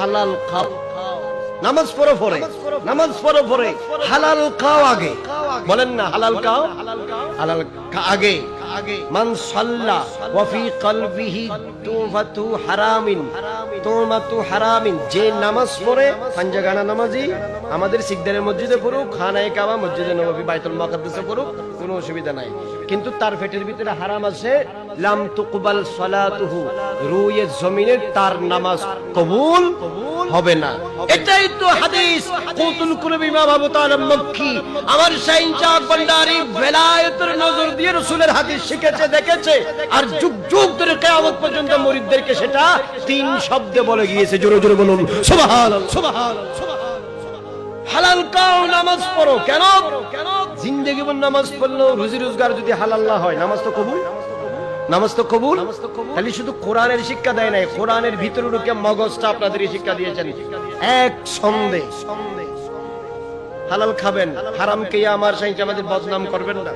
হালাল খাও। নামাজ পড়ো পরে, নামাজ পড়ো পরে, হালাল খাও আগে। বলেন না, হালাল খাও? হালাল আগে। মান সাল্লা কলবিহি তুফাতু হারামিন, তুমাতু হারামিন। যে নামাজ পড়ে নামাজি, আমাদের সিকদারের মসজিদে পড়ুক, খানায়ে কাবা, মসজিদে নববী, বাইতুল মাকদ্দাসে পড়ুক, কোনো অসুবিধা নাই। কিন্তু তার পেটের ভিতরে হারাম আছে, লাম তুকবাল সালাতুহু, রুয়ে জমিনের তার নামাজ কবুল হবে না। এটাই তো হাদিস। কুতুল কুলবি ইমাম আবু তালিব মক্কি। আমার শাইন ভান্ডারি বেলায়েতের নজর রাসূলের হাদিস শিখেছে, দেখেছে। আর যুগ যুগ ধরে কিয়ামত পর্যন্ত মুরিদদেরকে সেটা তিন শব্দে বলে গিয়েছে। জোরে জোরে বলুন, সুবহানাল্লাহ সুবহানাল্লাহ হালাল কাও নামাজ পড়ো। কেন? কেন জিন্দগি নামাজ পড়ল রুজি রোজগার যদি হালাল না হয়, নামাজ তো কবুল? নামাজ তো কবুল? খালি শুধু কোরআনের শিক্ষা দেয় নাই, কোরআনের ভিতরে ঢুকে মগজটা আপনাদের শিক্ষা দিয়েছেন। এক সন্দেহ হালাল খাবেন, হারাম কে আমার সাইকে আমাদের বদনাম করবেন না।